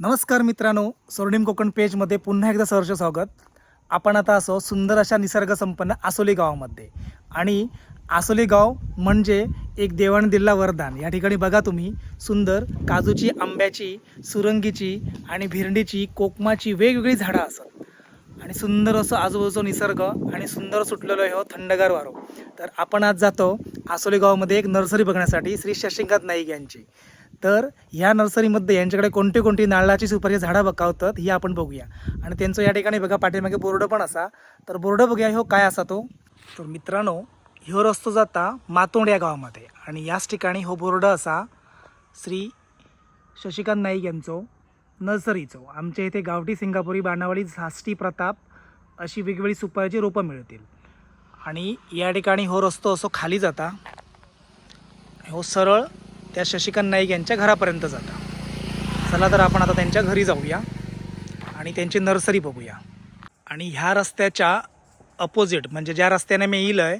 नमस्कार मित्रांनो स्वर्णिम कोकण पेजमध्ये पुन्हा एकदा सहर्ष स्वागत. आपण आता असो सुंदर अशा निसर्गसंपन्न आसोली गावामध्ये. आणि आसोली गाव म्हणजे एक देवाण दिल्ला वरदान. या ठिकाणी बघा तुम्ही सुंदर काजूची आंब्याची सुरंगीची आणि भिरंडीची कोकमाची वेगवेगळी झाडं असत आणि सुंदर असं आजूबाजूचा निसर्ग आणि सुंदर सुटलेलो आहे हो थंडगार वारो. तर आपण आज जातो आसोली गावामध्ये एक नर्सरी बघण्यासाठी श्री शशिकांत नाईक यांची. तर ह्या नर्सरीमध्ये यांच्याकडे कोणती कोणती नारळाची सुपारी झाडं बकावतात ही आपण बघूया. आणि त्यांचं या ठिकाणी बघा पाठीमागे बोर्ड पण असा. तर बोर्ड बघूया हो काय असा तो? तर मित्रांनो ह्यो रस्तो जाता मातोंड या गावामध्ये. आणि याच ठिकाणी हो बोर्ड असा श्री शशिकांत नाईक यांचो नर्सरीचो. आमच्या इथे गावठी सिंगापुरी बाणावळी झाष्टी प्रताप अशी वेगवेगळी सुपारीची रोपं मिळतील. आणि या ठिकाणी हो रस्तो असो खाली जाता. हो सरळ त्या शशिकांत नाईक यांच्या घरापर्यंत जाता. चला तर आपण आता त्यांच्या घरी जाऊया आणि त्यांची नर्सरी बघूया. आणि ह्या रस्त्याच्या अपोजिट म्हणजे ज्या रस्त्याने मी येईल आहे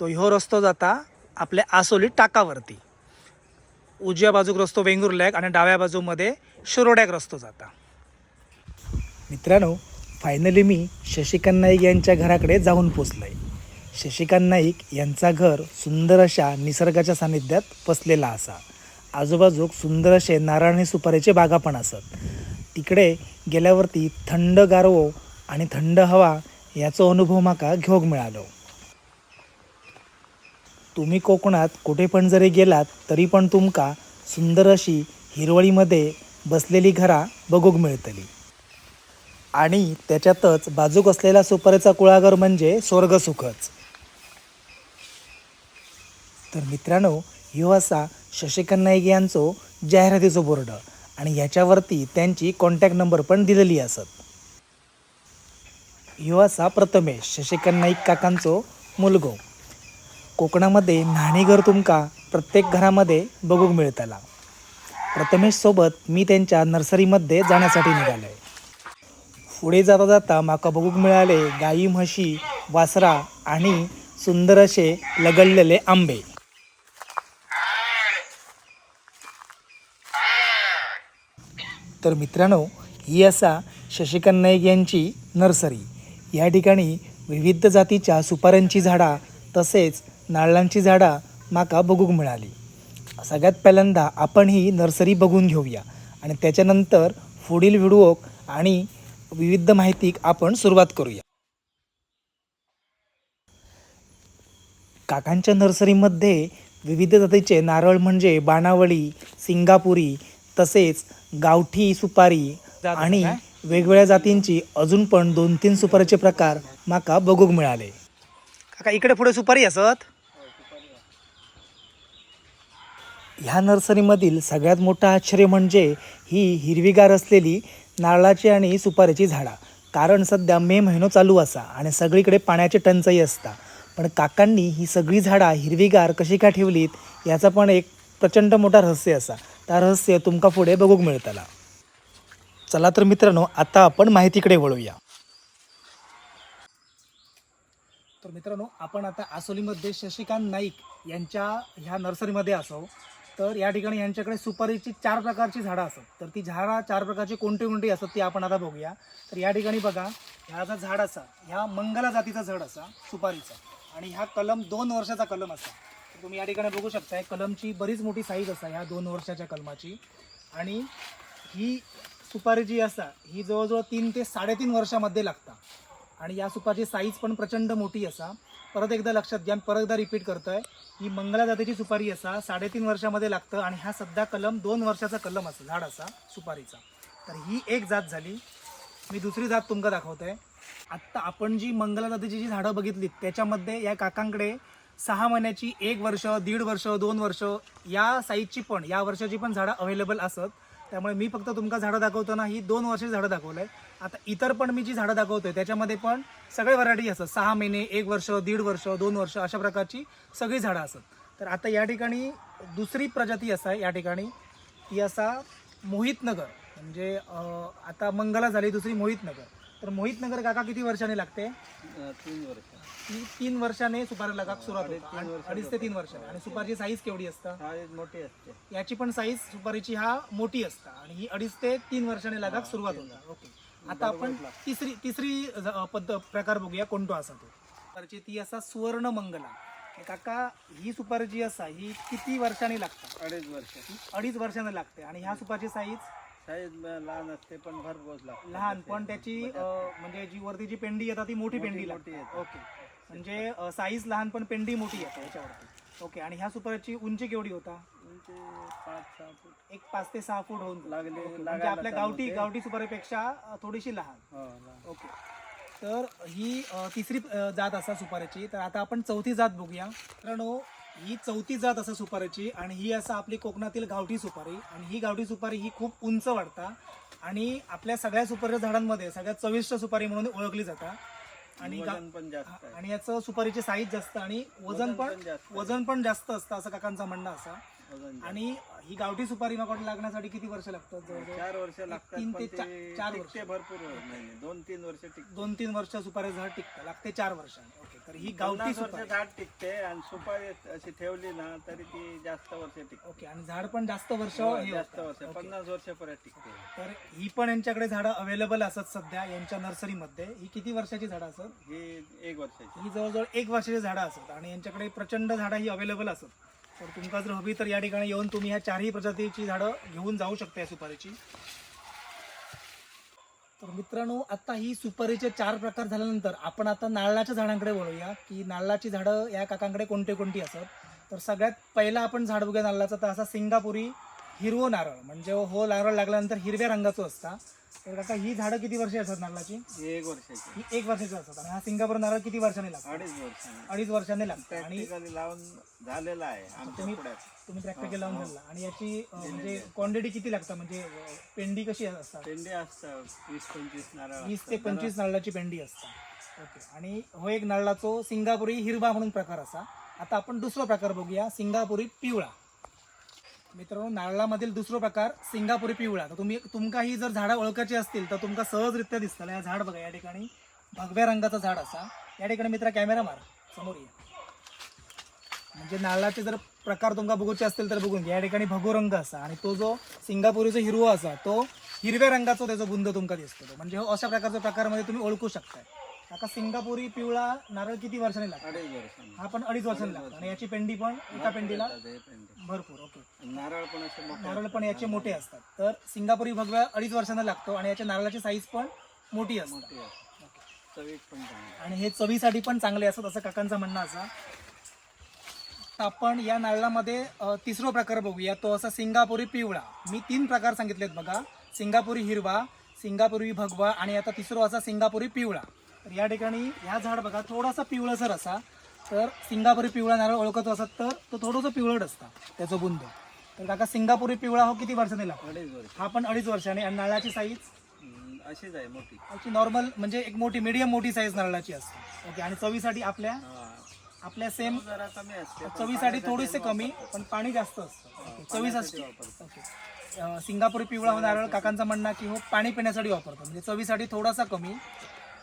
तो ह्यो रस्तो जाता आपल्या आसोली टाकावरती. उजव्या बाजूक रस्तो वेंगुर्ल्याक आणि डाव्या बाजूमध्ये शिरोड्याक रस्तो जाता. मित्रांनो फायनली मी शशिकांत नाईक यांच्या घराकडे जाऊन पोचलं आहे शशिकांत नाईक यांचा घर सुंदर अशा निसर्गाच्या सानिध्यात बसलेला असा. आजूबाजूक सुंदर असे नारळ आणि सुपारीचे बागा पण असत. तिकडे गेल्यावरती थंड गारवो आणि थंड हवा याचो अनुभव म्हाका घेवंक मिळालो. तुम्ही कोकणात कुठे पण जरी गेलात तरी पण तुमका सुंदर अशी हिरवळीमध्ये बसलेली घरा बघूक मिळतली. आणि त्याच्यातच बाजूक असलेला सुपारीचा कुळागर म्हणजे स्वर्गसुखच. तर मित्रांनो ह्यो असा शशिकांत नाईक यांचो जाहिरातीचो बोर्ड आणि ह्याच्यावरती त्यांची कॉन्टॅक्ट नंबर पण दिलेली असत. ह्यो असा प्रथमेश शशिकांत नाईक काकांचो मुलगो. कोकणामध्ये न्हाणीघर तुमका प्रत्येक घरामध्ये बघूक मिळतला प्रथमेश सोबत मी त्यांच्या नर्सरीमध्ये जाण्यासाठी निघालोय. पुढे जाता जाता माका बघूक मिळाले गाई म्हशी वासरा आणि सुंदर असे लगडलेले आंबे. तर मित्रांनो ही असा शशिकांत नाईक यांची नर्सरी. या ठिकाणी विविध जातीच्या सुपाऱ्यांची झाडा तसेच नारळांची झाडा माका बघूक मिळाली. सगळ्यात पहिल्यांदा आपण ही नर्सरी बघून घेऊया आणि त्याच्यानंतर पुढील व्हिडिओ आणि विविध माहितीक आपण सुरुवात करूया. काकांच्या नर्सरीमध्ये विविध जातीचे नारळ म्हणजे बाणावळी सिंगापुरी तसेच गावठी सुपारी आणि वेगवेगळ्या जातींची अजून पण दोन तीन सुपारीचे प्रकार माका बघूक मिळाले. काका इकडे पुढे सुपारी असत? ह्या नर्सरीमधील सगळ्यात मोठं आश्चर्य म्हणजे ही हिरवीगार असलेली नारळाची आणि सुपारीची झाडा. कारण सध्या मे महिनो चालू असा आणि सगळीकडे पाण्याची टंचाई असता. पण काकांनी ही सगळी झाडा हिरवीगार कशी काय ठेवलीत याचा पण एक प्रचंड मोठा रहस्य असा. त्या रहस्य तुमका फुडें बघूक मिळतला. चला तर मित्रांनो आता आपण माहितीकडे वळूया. तर मित्रांनो आपण आता आसोलीमध्ये शशिकांत नाईक यांच्या ह्या नर्सरीमध्ये असो तर या ठिकाणी यांच्याकडे सुपारीची चार प्रकारची झाडं असत तर ती झाडा चार प्रकारची कोणती कोणती असत ती आपण आता बघूया. तर या ठिकाणी बघा ह्याचा झाड असा ह्या मंगला जातीचा झाड असा सुपारीचा. आणि ह्या कलम दोन वर्षाचा कलम असा. तुम्ही या ठिकाणी बघू शकताय कलमची बरीच मोठी साईज असा ह्या दोन वर्षाच्या कलमाची. आणि ही सुपारी जी असा ही जवळजवळ तीन ते साडेतीन वर्षामध्ये लागता. आणि या सुपाची साईज पण प्रचंड मोठी असा. परत एकदा लक्षात घ्या परत एकदा रिपीट करतोय. ही मंगला जातीची सुपारी असा साडेतीन वर्षामध्ये लागतं आणि हा सध्या कलम दोन वर्षाचा कलम असा झाड असा सुपारीचा. तर ही एक जात झाली. मी दुसरी जात तुमका दाखवतोय. आत्ता आपण जी मंगला जातीची जी झाडं बघितलीत त्याच्यामध्ये या काकांकडे सहा महिन्याची एक वर्ष दीड वर्ष दोन वर्ष या साईजची पण या वर्षाची पण झाडं अवेलेबल असत. त्यामुळे मी फक्त तुमका झाडं दाखवताना ही दोन वर्षाची झाडं दाखवलं आहे आता इतर पण मी जी झाडं दाखवतोय त्याच्यामध्ये पण सगळे व्हरायटी असतात सहा महिने एक वर्ष दीड वर्ष दोन वर्ष अशा प्रकारची सगळी झाडं असत. तर आता या ठिकाणी दुसरी प्रजाती असा आहे या ठिकाणी ती असा मोहितनगर. म्हणजे आता मंगला झाली दुसरी मोहितनगर. तर मोहित नगर काका किती वर्षांनी लागते? तीन वर्ष. ती तीन वर्षाने सुपारी लगाक सुरुवात अडीच- होते वर्ष अडीच ते तीन वर्षाने. आणि सुपारीची साईज केवढी असतं? साईज मोठी असते. याची पण साईज सुपारीची हा मोठी असता. आणि ही अडीच ते तीन वर्षाने लगाक सुरुवात होता. ओके. आता आपण तिसरी तिसरी ज- पद्ध प्रकार बघूया कोणतो असा तो. सुपारीची ती असा सुवर्ण मंगला काका ही सुपारी जी असा ही किती वर्षांनी लागतात अडीच वर्ष. अडीच वर्षांनी लागते. आणि ह्या सुपारीची साईज साईज लहान असते पण भरपूर लागते. लहान पण त्याची अं, म्हणजे जी वरती जी पेंडी येतात ती मोठी पेंडी मोठी लागते येते. ओके. म्हणजे साईज लहान पण पेंडी मोठी येते याच्यावरती. ओके आणि ह्या सुपारीची उंची केवढी होता? उंची पाच सहा फूट. एक पाच ते सहा फूट होऊन लागले म्हणजे लागायला आपल्या चालू गावठी होते. गावठी सुपारीपेक्षा अं, थोडीशी लहान. हो लहान. ओके. तर ही अं, तिसरी अं, जात असा सुपारीची. तर आता आपण चौथी जात बघूया. मित्रांनो ही चौथी जात असा सुपारीची आणि ही असा आपली कोकणातील गावठी सुपारी आणि ही गावठी सुपारी ही खूप उंच वाढता आणि आपल्या सगळ्या सुपारीच्या झाडांमध्ये सगळ्यात चविष्ट सुपारी म्हणून ओळखली जाता आणि आणि याचं सुपारीची साईज जास्त आणि वजन पण. वजन पण जास्त असतं असं काकांचं म्हणणं असं. आणि ही गावठी सुपारी मग लागण्यासाठी किती वर्ष लागतात जवळजवळ? चार वर्ष लागतात तीन ते चा- चार वर्ष. भरपूर दोन तीन वर्ष टिकते. दोन तीन वर्ष सुपारी झाड टिकतं लागते चार वर्षांनी. ओके तर ही गावठी पन्नास वर्ष सुपारी. झाड टिकते आणि सुपारी अशी ठेवली ना तरी ती जास्त वर्ष टिकते. ओके आणि झाड पण जास्त वर्ष हो, हे जास्त होतं. वर्ष ओके. पन्नास वर्षापर्यंत टिकते. तर ही पण यांच्याकडे झाडं अवेलेबल असत सध्या यांच्या नर्सरीमध्ये. ही किती वर्षाची झाडं असत ही एक वर्षाची. ही जवळजवळ एक वर्षाची झाडं असत आणि यांच्याकडे प्रचंड झाडं ही अवेलेबल असत तर तुमका जर हवी तर या ठिकाणी येऊन तुम्ही ह्या चारही प्रजातीची झाडं घेऊन जाऊ शकता या सुपारीची. तर मित्रांनो आता ही सुपारीचे चार प्रकार झाल्यानंतर आपण आता नारळाच्या झाडांकडे वळूया की नारळाची झाडं या काकांकडे कोणते कोणती असत? तर सगळ्यात पहिला आपण झाड बघूया नारळाचा. तर असा सिंगापुरी हिरवो नारळ म्हणजे हो नारळ लागल्यानंतर हिरव्या रंगाचं असता. तर काका ही झाडं किती वर्षे असतात नारळाची? ही एक वर्षाची. ही एक वर्षाची असतात. आणि हा सिंगापूर नारळ किती वर्षांनी लागतो? अडीच वर्षांनी. अडीच वर्षांनी लागतो. आणि लावून झालेला आहे आमच्या तुम्ही पुढ्यात. तुम्ही प्रॅक्टिकल लावून झाला आणि याची अं, म्हणजे क्वांटिटी किती लागतं? म्हणजे अं, पेंडी कशी असतात? पेंडे असतात. वीस पंचवीस नारळ वीस ते असतात. पंचवीस नारळाची पेंडी असतात. ओके. आणि हो एक नारळाचो सिंगापुरी हिरवा म्हणून प्रकार असा. आता आपण दुसरा प्रकार बघूया. सिंगापुरी पिवळा. मित्रांनो नारळामधील दुसरा प्रकार सिंगापुरी पिवळा. तर तुम्ही तुमका ही जर झाडं ओळखायची असतील तर तुमका सहजरित्या दिसतं. या झाड बघा या ठिकाणी भगव्या रंगाचं झाड असा. या ठिकाणी मित्र कॅमेरा मार. समोर ये. म्हणजे नारळाचे जर प्रकार तुमका बघूचे असतील तर बघून घ्या. या ठिकाणी भगू रंग असा आणि तो जो सिंगापुरीचा हिरवा असा तो हिरव्या रंगाचा त्याचा बुंद तुमका दिसतो. म्हणजे हो अशा प्रकारच्या प्रकारमध्ये तुम्ही ओळखू शकताय. आता सिंगापुरी पिवळा नारळ किती वर्षांनी लागतो अडीच वर्षांनी. हा पण अडीच वर्षांनी लागतो आणि याची पेंडी पण एका पेंडीला. भरपूर ओके. नारळ पण असे मोठे नारळ पण याचे मोठे असतात. तर सिंगापुरी भगव्या अडीच वर्षांना लागतो आणि याच्या नारळाची साईज पण मोठी असते मोठे असतात. चवीत पण चांगले. आणि हे चवीसाठी पण चांगले असतात असं काकांचं म्हणणं असा. तर आपण या नारळामध्ये अ, तिसरा प्रकार बघूया. तो असा सिंगापुरी पिवळा. मी तीन प्रकार सांगितलेत बघा. सिंगापुरी हिरवा सिंगापुरी भगवा आणि आता तिसरा असा सिंगापुरी पिवळा. तर या ठिकाणी ह्या झाड बघा थोडासा पिवळसर असा तर सिंगापुरी पिवळा नारळ ओळखतो असत तर तो थोडंसं पिवळट असता त्याचं बुंद. तर काका सिंगापुरी पिवळा हो किती वर्षांनी लागतो? अडीच वर्ष. हा पण अडीच वर्षांनी. आणि नारळाची साईज अशीच आहे मोठी. याची नॉर्मल म्हणजे एक मोठी मीडियम मोठी साईज नारळाची असते. ओके आणि चवीसाठी आपल्या. आपल्या सेम जरा कमी असते चवीसाठी थोडीसे कमी. पण पाणी जास्त असतं. ओके, पाण्यासाठी चवीसाठी वापरतात. ओके अं, सिंगापुरी पिवळा हो नारळ काकांचं म्हणणं की हो पाणी पिण्यासाठी वापरतो. म्हणजे चवीसाठी थोडासा कमी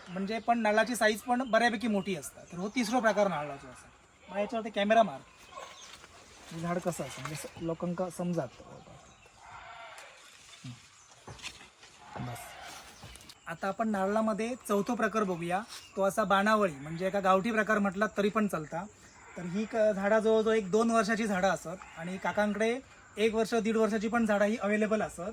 म्हणजे पण नारळाची साईज पण बऱ्यापैकी मोठी असतात. तर हो तिसरा प्रकार नारळाचा असा. मग याच्यावरती कॅमेरा मार. झाड कसं असं म्हणजे स- लोकांका समजात. बस. आता आपण नारळामध्ये चौथो प्रकार बघूया. तो असा बाणावळी म्हणजे एका गावठी प्रकार म्हटला तरी पण चालता. तर ही क झाडं जवळजवळ एक दोन वर्षाची झाडं असत. आणि काकांकडे एक वर्ष दीड वर्षाची पण झाडं ही अवेलेबल असत.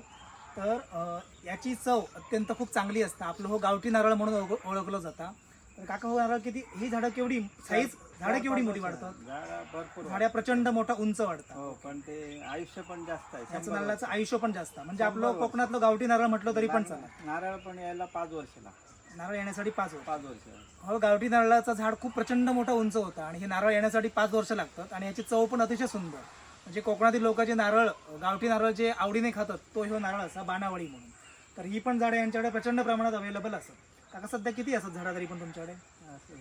तर याची चव अत्यंत खूप चांगली असतं. आपलं हो गावठी नारळ म्हणून ओळख- ओळखलं जातं. तर काका हो नारळ किती ही झाडं केवढी साईज झाडं केवढी मोठी वाढतात? झाड्या प्रचंड मोठा उंच वाढतात. हो पण ते आयुष्य पण जास्त आहे याचं नारळाचं आयुष्य पण जास्त. म्हणजे आपलं. कोकणातलं गावठी नारळ म्हटलं तरी पण. चालेल. नारळ पण यायला पाच वर्ष लागतात नारळ येण्यासाठी पाच वर्ष. पाच वर्ष. हो गावठी नारळाचं झाड खूप प्रचंड मोठा उंच होतं आणि हे नारळ येण्यासाठी पाच वर्ष लागतात आणि याची चव पण अतिशय सुंदर. म्हणजे कोकणातील लोक जे नारळ गावठी नारळ जे आवडीने खातात तो ह्यो नारळ असा बाणावळी म्हणून. तर ही पण झाडं यांच्याकडे प्रचंड प्रमाणात अवेलेबल असतात. काका सध्या किती असतात झाडं तरी पण तुमच्याकडे?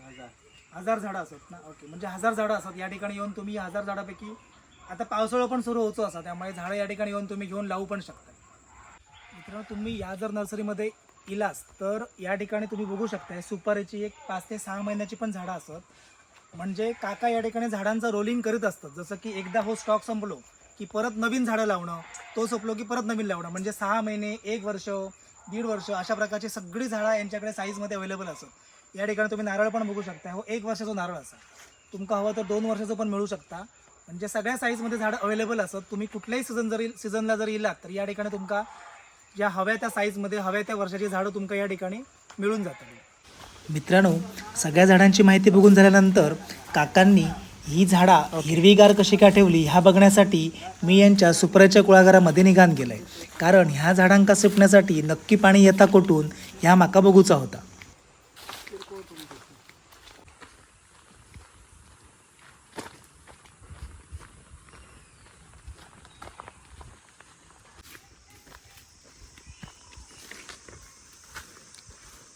हजार. हजार झाडं असतात ना? ओके म्हणजे हजार झाडं असतात. या ठिकाणी येऊन तुम्ही हजार झाडापैकी आता पावसाळा पण सुरू होतो असा त्यामुळे झाडं या ठिकाणी येऊन तुम्ही घेऊन लावू पण शकता. मित्रांनो तुम्ही या जर नर्सरीमध्ये इलास तर या ठिकाणी तुम्ही बघू शकता सुपारीची एक पाच ते सहा महिन्याची पण झाडं असत म्हणजे काका या ठिकाणी झाडांचं रोलिंग करीत असतात. जसं की एकदा हो स्टॉक संपलो की परत नवीन झाडं लावणं तो संपलो की परत नवीन लावणं. म्हणजे सहा महिने एक वर्ष दीड वर्ष अशा प्रकारची सगळी झाडं यांच्याकडे साईजमध्ये अवेलेबल असत या ठिकाणी तुम्ही नारळ पण बघू शकता. हो एक वर्षाचा नारळ असा. तुमका हवं तर दोन वर्षाचं पण मिळू शकता. म्हणजे सगळ्या साईजमध्ये झाडं अवेलेबल असत तुम्ही कुठल्याही सीझन जरी सीझनला जर इलात तर या ठिकाणी तुमका ज्या हव्या त्या साईजमध्ये हव्या त्या वर्षाची झाडं तुमका या ठिकाणी मिळून जातात. मित्रांनो सगळ्या झाडांची माहिती बघून झाल्यानंतर काकांनी ही झाडा हिरवीगार कशी का ठेवली ह्या बघण्यासाठी मी यांच्या सुपऱ्याच्या कुळागारामध्ये निघान आहे कारण ह्या झाडांका सुटण्यासाठी नक्की पाणी येता कोटून ह्या माका बघूचा होता.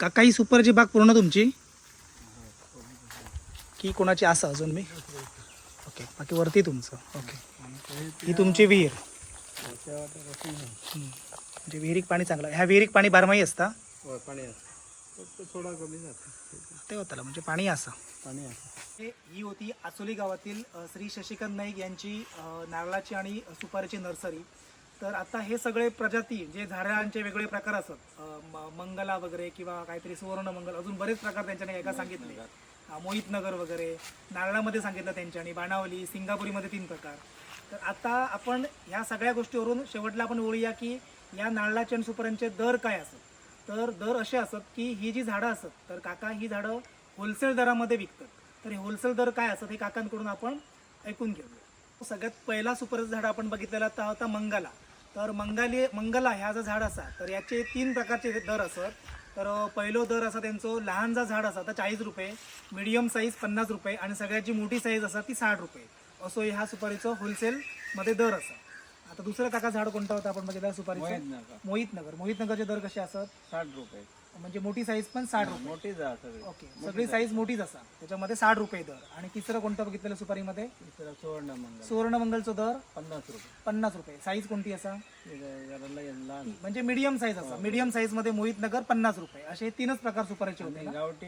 काका ही सुपरची बाग पूर्ण तुमची? की कोणाची असं अजून मी? ओके बाकी वरती तुमचं. ओके ही तुमची विहीर. म्हणजे विहिरीक पाणी चांगलं ह्या विहिरीक पाणी बारमाही असता? पाणी थोडा कमी जातं. ते होतं म्हणजे पाणी असं. पाणी असं हे- होती आसोली गावातील श्री शशिकांत नाईक यांची नारळाची आणि सुपारीची नर्सरी. तर आता हे सगळे प्रजाती जे झाडांचे वेगळे प्रकार असत म- मंगला वगैरे किंवा काहीतरी सुवर्ण मंगल अजून बरेच प्रकार त्यांच्याने एका सांगितले. मोहितनगर वगैरे नारळामध्ये सांगितलं त्यांच्यानी बाणावली सिंगापुरीमध्ये तीन प्रकार. तर आता आपण ह्या सगळ्या गोष्टीवरून शेवटला आपण ओळूया की या नारळाचे आणि सुपाऱ्यांचे दर काय असत. तर दर असे असत की ही जी झाडं असत तर काका ही झाडं होलसेल दरामध्ये विकतात. तर हे होलसेल दर काय असत हे काकांकडून आपण ऐकून घेऊया. सगळ्यात पहिला सुपर झाड आपण बघितलेला होता मंगला. तर मंगाली मंगला ह्या जो झाड असा तर याचे तीन प्रकारचे दर असत. तर पहिलो दर असा त्यांचं लहान जा झाड असा तर चाळीस रुपये मिडियम साईज पन्नास रुपये आणि सगळ्यात जी मोठी साईज असा ती साठ रुपये. असो ह्या सुपारीचं होलसेलमध्ये दर असा. आता दुसरं काका झाड कोणतं होतं आपण बघितलं? सुपारीचं? मोहित नगर मोहित नगरचे दर कसे असत? साठ रुपये. म्हणजे मोठी साईज पण साठ रुपये. मोठी जा सगळी. ओके सगळी साईज मोठीच असा त्याच्यामध्ये साठ रुपये दर. आणि तिसरं कोणतं बघितलेलं सुपारीमध्ये? तिसरा सुवर्ण मंगल सुवर्णमंगलचं दर पन्नास रुपये. पन्नास रुपये. साईज कोणती असा? लहान. म्हणजे मीडियम साईज असा. मीडियम साईजमध्ये मोहित नगर पन्नास रुपये. असे तीनच प्रकार सुपारीचे होते ना? गावठी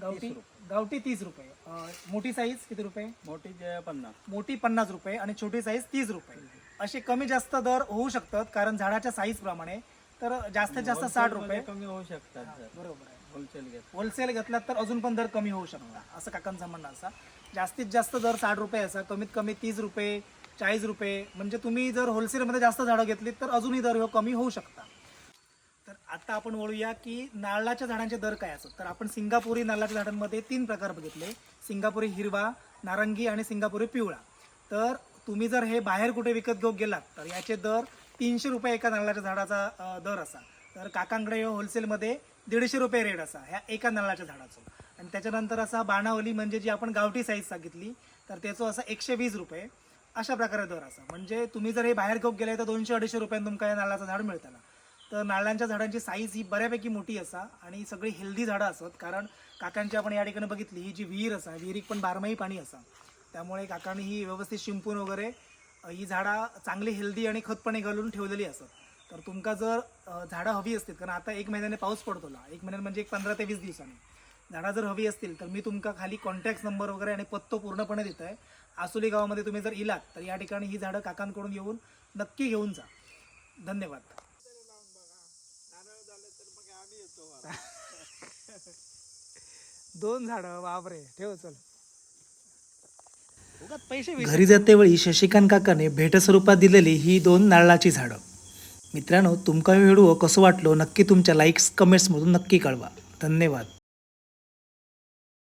गावठी गावठी तीस रुपये. अं, मोठी साईज किती रुपये? मोठी जे पन्नास. मोठी पन्नास रुपये आणि छोटी साईज तीस रुपये. असे कमी जास्त दर होऊ शकतात कारण झाडाच्या साईज प्रमाणे तर जास्तीत जास्त साठ रुपये. कमी होऊ शकतात बरोबर आहे. होलसेल घेत होलसेल घेतलात तर अजून पण दर कमी होऊ शकता असं काकांचं म्हणणं असा जास्तीत जास्त दर साठ रुपये असा कमीत कमी तीस रुपये चाळीस रुपये. म्हणजे तुम्ही जर होलसेलमध्ये जास्त झाडं घेतलीत तर अजूनही दर ह्यो कमी होऊ शकता. तर आता आपण वळूया की नारळाच्या झाडांचे दर काय असतात तर आपण सिंगापुरी नारळाच्या झाडांमध्ये तीन प्रकार बघितले. सिंगापुरी हिरवा नारंगी आणि सिंगापुरी पिवळा. तर तुम्ही जर हे बाहेर कुठे विकत घेऊन गेलात तर याचे दर तीनशे रुपये एका नारळाच्या झाडाचा दर असा. तर काकांकडे ह्यो होलसेलमध्ये दीडशे रुपये रेट असा ह्या एका नारळाच्या झाडाचं. आणि त्याच्यानंतर असा बाणावली म्हणजे जी आपण गावठी साईज सांगितली तर त्याचं असा एकशे वीस रुपये. अशा प्रकारे दर असा. म्हणजे तुम्ही जर हे बाहेर घेऊन गेले तर दोनशे अडीचशे रुपयांनी तुमका या नारळाचं झाड मिळताना. तर नारळांच्या झाडांची साईज ही बऱ्यापैकी मोठी असा आणि सगळी हेल्दी झाडं असत. कारण काकांची आपण या ठिकाणी बघितली ही जी विहीर असा विहिरीक पण बारमाही पाणी असा. त्यामुळे काकांनी ही व्यवस्थित शिंपून वगैरे ही झाडं चांगली हेल्दी आणि खतपणे घालून ठेवलेली असत तर तुमका जर झाडं हवी असतील कारण आता एक महिन्याने पाऊस पडतो ना एक महिन्याने म्हणजे एक पंधरा ते वीस दिवसांनी. झाडं जर हवी असतील तर मी तुमका खाली कॉन्टॅक्ट नंबर वगैरे आणि पत्तो पूर्णपणे देत आहे आसोली गावामध्ये तुम्ही जर इलात तर या ठिकाणी ही झाडं काकांकडून येऊन नक्की घेऊन जा. धन्यवाद. दोन झाडं बापरे. ठेव चल. घरी जातेवेळी शशिकांत काकाने भेटस्वरूपात दिलेली ही दोन नारळाची झाडं. मित्रांनो तुमका व्हिडिओ कसं वाटलो नक्की तुमच्या लाईक्स कमेंट्समधून नक्की कळवा. धन्यवाद.